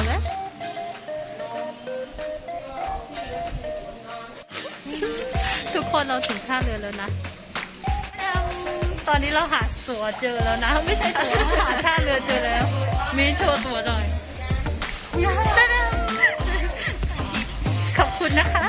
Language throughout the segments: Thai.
นเหรอไม่กลับแล้วทุกคนเราถึงท่าเรือแล้วนะแอมตอนนี้เราหาตั๋วเจอแล้วนะ ไม่ใช่ตั๋วหาท่าเรือเจอแล้ว มีโชว์ตั๋วหน่อยตะดามขอบคุณนะคะ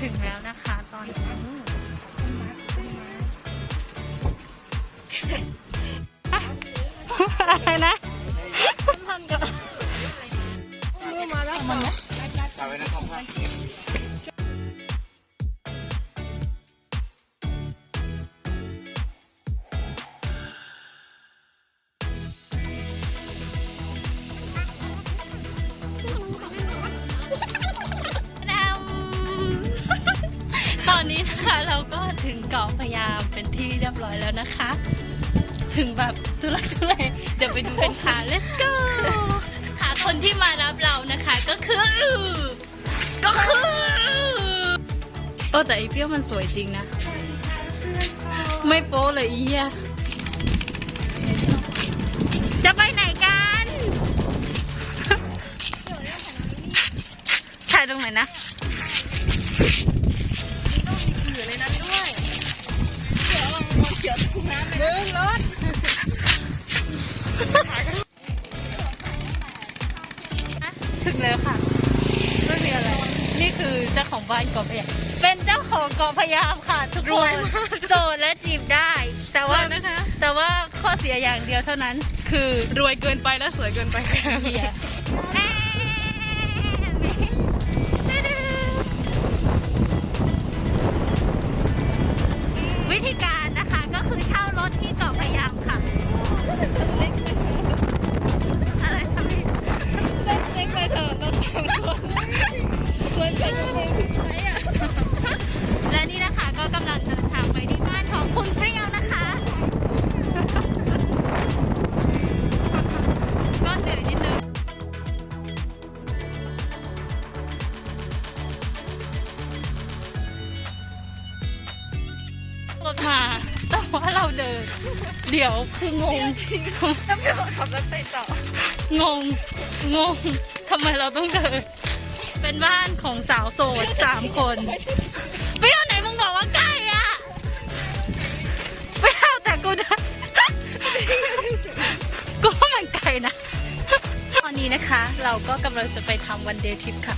ถึงแล้วนะคะตอนนี้อะไรนะพันกับมือมาแล้วมันนะ นี้นะคะเราก็ถึงเกาะพยามเป็นที่เรียบร้อยแล้วนะคะ ถึงแบบทุลักทุเลเดี๋ยวไปดูกันค่ะ let's go ค่ะคนที่มารับเรานะคะก็คือก็คือโอ้แต่ไอเปี้ยวมันสวยจริงนะ ไม่โป๊เลยอีเหี้ยจะไปไหนกันถ่ายตรงไหนนะาของบ้านเกาะพะยามเป็นเจ้าของเกาะพะยามค่ะทุกคนโสดและจีบได้ แต่ว่านะคะ แต่ว่าข้อเสียอย่างเดียวเท่านั้น คือรวยเกินไปและสวยเกินไปเบียร์วิธีการ มา แต่ว่าเราเดิน เดี๋ยวคืองงถ้าเดี๋ยวขับรถไปต่อ งง งงทำไมเราต้องเดิน เป็นบ้านของสาวโสดสามคนเปรี้ยวไหนมึงบอกว่าใกล้อะเปรี้ยวแต่กูนะกูว่ามันไกลนะ ตอนนี้นะคะ เราก็กำลังจะไปทำวันเดย์ทริปค่ะ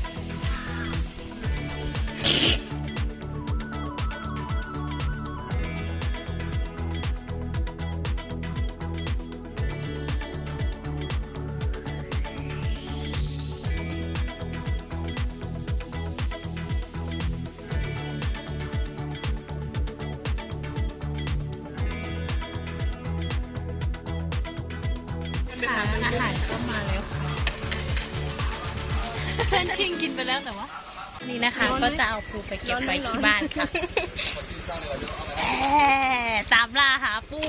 ค่ะอาหารก็มาแล้วค่ะเพื่อนชิงกินไปแล้วแต่ว่า นี่นะคะก็จะเอาปูไปเก็บไว้ที่บ้านค่ะแหมตามล่าหาปู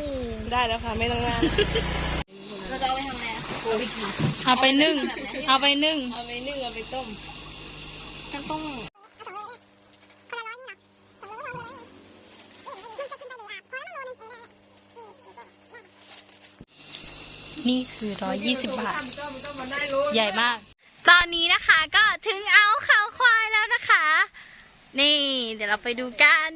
ได้แล้วค่ะไม่ต้องงานเราจะเอาไปทำอะไรอะเอาไปกินเอาไปนึ่ง เอาไปนึ่ง เอาไปนึ่งเอาไปต้มฉันต้อง นี่คือร้อยยี่สิบบาท ใหญ่มาก ตอนนี้นะคะก็ถึงเอาเขาควายแล้วนะคะ นี่ เดี๋ยวเราไปดูกัน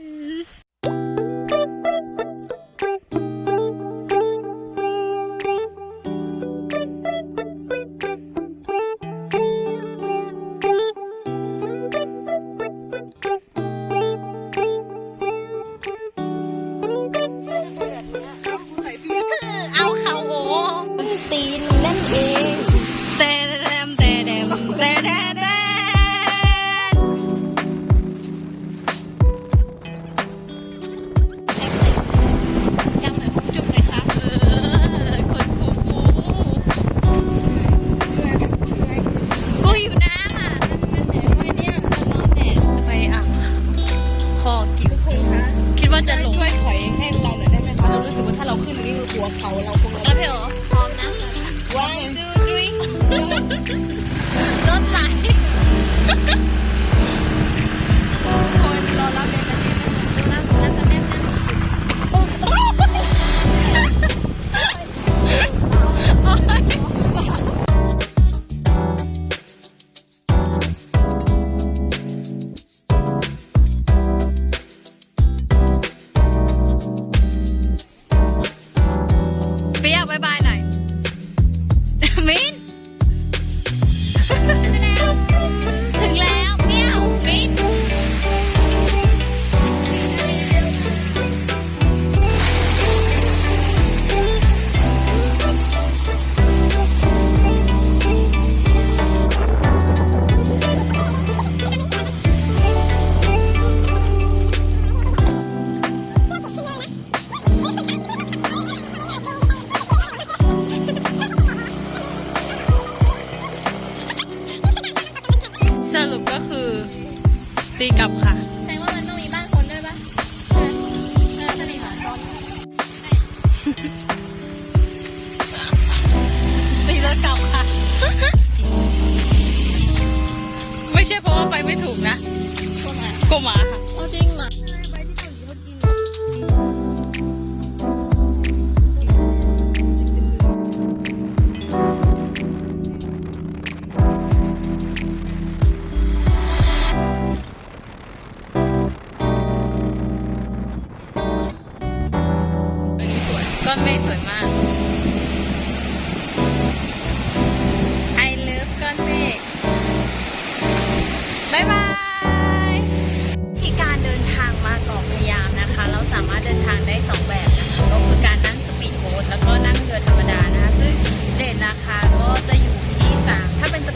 เขาเราคงเราแล้เพื่อพร้อมนะ one two three รถไหล Bye bye. ตีกลับค่ะ แสดงว่ามันต้องมีบ้านคนด้วยปะเออถ้ามีหมาต้อมตีแล้วกลับค่ะ ไม่ใช่เพราะว่าไปไม่ถูกนะคนหมากลัวหมาค่ะเอาจริง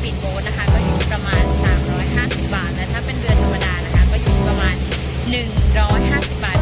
4โวลต์นะคะ ก็อยู่ประมาณ 350 บาท และถ้าเป็นเดือนธรรมดานะคะ ก็อยู่ประมาณ 150 บาท